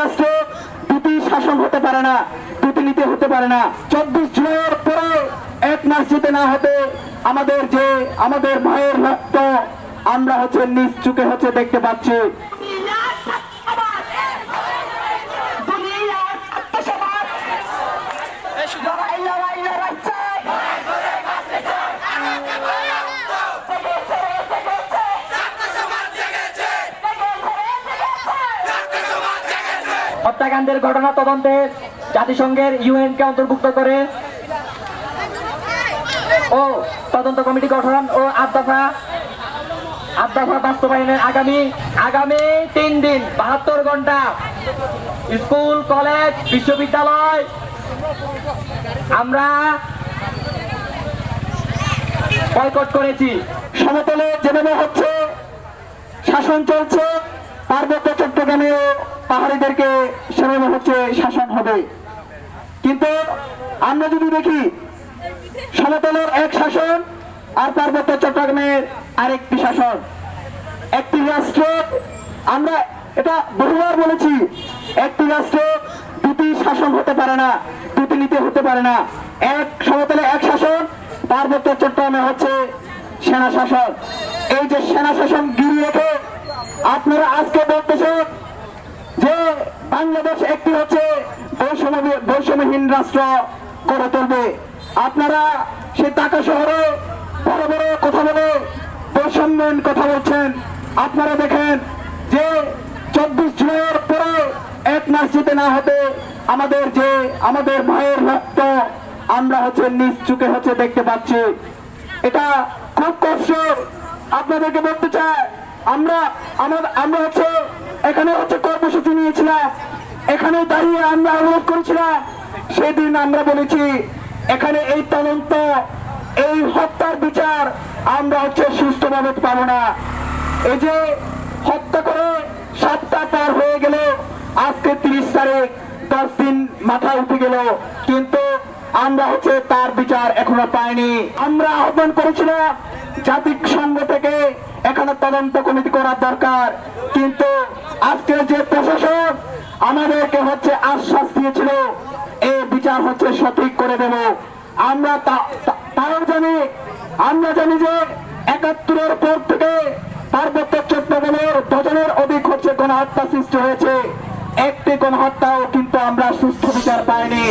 রাষ্ট্র দুটি শাসন হতে পারে না দুটি নীতি হতে পারে না। চব্বিশ জুলাইয়ের পরে এক মাস যেতে না হতে আমাদের যে, আমাদের মায়ের রক্ত, আমরা হচ্ছে নিজ চুকে হচ্ছে দেখতে পাচ্ছি। হত্যাকাণ্ডের ঘটনা তদন্তে জাতিসংঘের ইউএনকে অন্তর্ভুক্ত করে ও তদন্ত কমিটি গঠন ও আট দফা আট দফা বাস্তবায়নের আগামী আগামী তিন দিন, বাহাত্তর ঘণ্টা স্কুল, কলেজ, বিশ্ববিদ্যালয়। আমরা বয়কট করেছি। সমতলে যেভাবে হচ্ছে, শাসন চলছে, পার্বত্য চট্টগ্রামে পাহাড়িদেরকে সেভাবে হচ্ছে শাসন হবে। কিন্তু আমরা যদি দেখি, সমতলের এক শাসন আর পার্বত্য চট্টগ্রামের আরেকটি শাসন। একটি রাষ্ট্র, আমরা এটা বহুবার বলেছি, একটি রাষ্ট্রে দুটি শাসন হতে পারে না, দুটি নীতি হতে পারে না। এক সমতলে এক শাসন, পার্বত্য চট্টগ্রামে হচ্ছে সেনা শাসন। এই যে সেনা শাসন গিরি রেখে আপনারা আজকে বলতেছেন যে বাংলাদেশ একটি হচ্ছে বৈষম্য বৈষম্যহীন রাষ্ট্র করে তুলবে। আপনারা সেই টাকা শহরে বড় বড় কথা বলে বৈষম্যহীন কথা বলছেন। আপনারা দেখেন যে চব্বিশ জুলাইয়ের পরে এক মাস যেতে না হতে আমাদের যে আমাদের মায়ের রক্ত, আমরা হচ্ছে নিজ চুকে হচ্ছে দেখতে পাচ্ছি। এটা খুব কষ্ট। আপনাদেরকে বলতে চাই আমরা আমরা হচ্ছে এখানে হচ্ছে কর্মসূচি নিয়েছিলাম। এখানে দাঁড়িয়ে আমরা অনুরোধ করেছিলাম সেদিন আমরা বলেছি, এখানে এই তদন্ত, এই হত্যার বিচার আমরা হচ্ছে সুস্থভাবে পাবো না। এই যে হত্যা করে সাতটা পার হয়ে গেল, আজকে তিরিশ তারিখ, দশ দিন মাথা উঠে গেল, কিন্তু আমরা হচ্ছে তার বিচার এখনও পাইনি। আমরা আহ্বান করেছিলাম জাতিসংঘ থেকে এখানে তদন্ত কমিটি করার দরকার, কিন্তু আজকে যে প্রশাসন আমাদেরকে হচ্ছে আশ্বাস দিয়েছিল, এই বিচার হচ্ছে সঠিক করে দেব। আমরা তাও জানি, আমরা জানি যে একাত্তরের পর থেকে পার্বত্য চট্টগ্রামের ডজনের অধিক হচ্ছে গণহত্যা সৃষ্টি হয়েছে। একটি গণহত্যাও কিন্তু আমরা সুস্থ বিচার পাইনি।